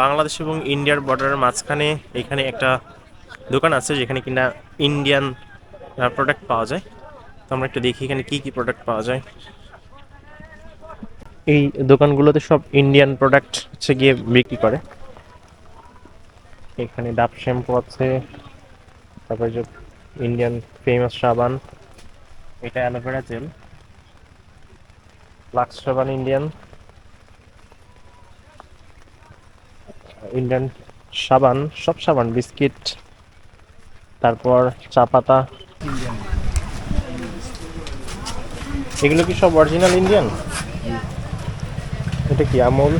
বাংলাদেশ এবং ইন্ডিয়ার বর্ডারের মাঝখানে এখানে একটা দোকান আছে যেখানে কিনা ইন্ডিয়ান প্রোডাক্ট পাওয়া যায়। তো আমরা একটু দেখি এখানে কি কি প্রোডাক্ট পাওয়া যায়। এই দোকানগুলোতে সব ইন্ডিয়ান প্রোডাক্ট হচ্ছে গিয়ে বিক্রি করে। এখানে ডাব শ্যাম্পু আছে, তারপরে যে ইন্ডিয়ান ফেমাস সাবান, এটা অ্যালোভেরা জেল। লাক্স সাবান ইন্ডিয়ান ইন্ডিয়ান সাবান সব সাবান বিস্কিট তারপর চা পাতা। এগুলো কি সব অরিজিনাল ইন্ডিয়ান এটা কি আমল?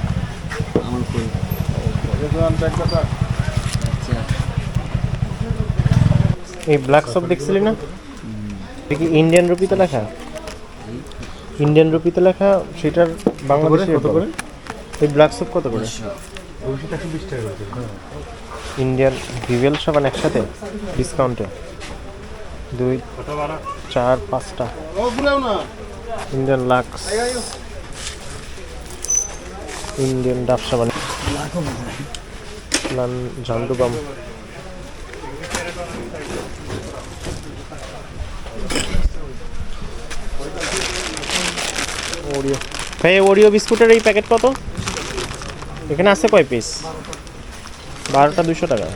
এই ব্ল্যাক সপ দেখছিলি না? এটা কি ইন্ডিয়ান রুপিতে লেখা? ইন্ডিয়ান রুপিতে লেখা সেটার বাংলাদেশে কত করে? এই ব্ল্যাক সপ কত করে? ইন্ডিয়ান ভিভেল সাবান একসাথে? ডিসকাউন্টে দুই, চার, পাঁচটা। ইন্ডিয়ান লাক্স ইন্ডিয়ান ডাব সাবান। ঝান্ডুবাম ওরিও ভাই ওরিও বিস্কুটের এই প্যাকেট কত? এখানে আছে কয় পিস বারোটা দুশো টাকা।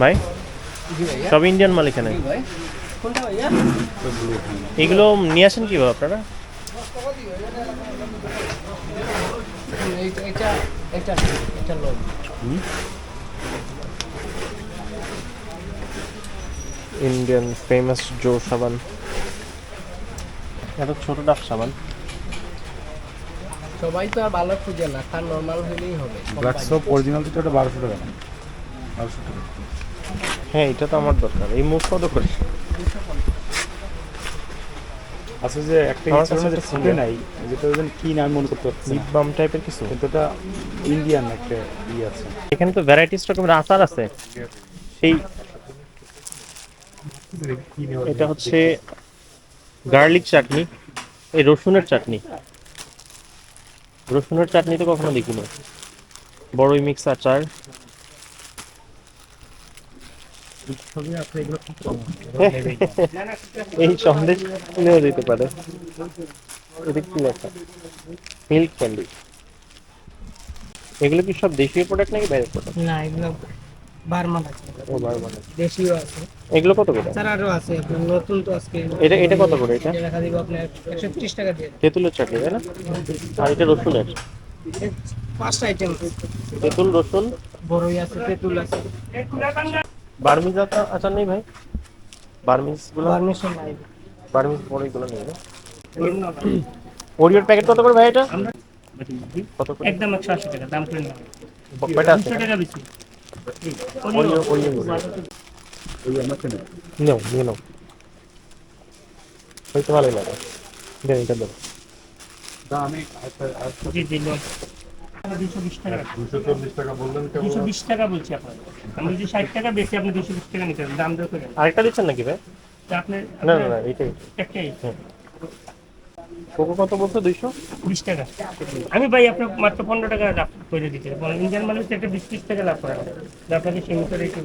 ভাই সব ইন্ডিয়ান মাল এখানে। এগুলো নিয়ে আসেন কীভাবে আপনারা? ইন্ডিয়ান ফেমাস জো সাবান এত ছোট ডাব সাবান। সবাই তো আর ভালো খুঁজে না তার নর্মাল হলেই হবে ব্ল্যাক সোপ অরিজিনাল তো ওটা বারোশো টাকা। বারোশো টাকা। হ্যাঁ এটা তো আমার দরকার এই মুখ কত করে? আচ্ছা যে একটা ইচ্ছা কাছে যে একটা ফুটে নাই যেটা যেন কি নাম মনে করতে পারছি লিপ না বাম টাইপের কিছু? কিন্তু এটা ইন্ডিয়ান একটা ইয়ে আছে। এখানে তো ভ্যারাইটিস রকমের আচার আছে। সেই এটা হচ্ছে গার্লিক চাটনি, এই রসুনের চাটনি। রসুনের চাটনি তো কখনো দেখিনি। বড়ই মিক্স আচার। এই সন্দেশ কিনেও দিতে পারে। এটা কি লেখা মিল্ক ক্যান্ডি। এগুলো কি সব দেশীয় প্রোডাক্ট নাকি বাইরের প্রোডাক্ট না, এগুলো বারমান আছে ও বারবার দেশিও আছে। এগুলো কত করে? আচারও আছে আপনার নতুন তো আজকে। এটা এটা কত করে এটা? দেখা দিব আপনার একশো ত্রিশ টাকা দিয়ে। তেঁতুলের চাটনি তাই না? আর এটা রসুনের পাঁচটা আইটেম তেঁতুল রসুন? বড়ই আছে তেঁতুল আছে। বার্মিজ আচার নেই ভাই? বার্মিজগুলো পারমিশন নাই। বার্মিজ বড়ইগুলো নেই না? ওরিওর প্যাকেট কত করে ভাই এটা? কত করে? একদম একশো আশি টাকা দাম করে না আছে? টাকা বেশি। নেও নিয়ে নাও হয়তো ভালোই লাগে দেন এটা দেবো আমি জি জি দুশো বিশ টাকা দুশো চল্লিশ টাকা বললেন দুশো বিশ টাকা বলছি আপনার আমি যদি ষাট টাকা বেশি আপনি দুশো বিশ টাকা নিতে দাম দর করে আরেকটা দিচ্ছেন নাকি ভাই তা আপনি না না না এটাই একটাই কোকো কত বলছো? দুইশো? বিশ টাকা। আমি ভাই আপনার মাত্র পনেরো টাকা লাভ করে দিতে ইন্ডিয়ান মানুষ একটা বিশ ত্রিশ টাকা লাভ করা আপনাকে সীমিত রেখে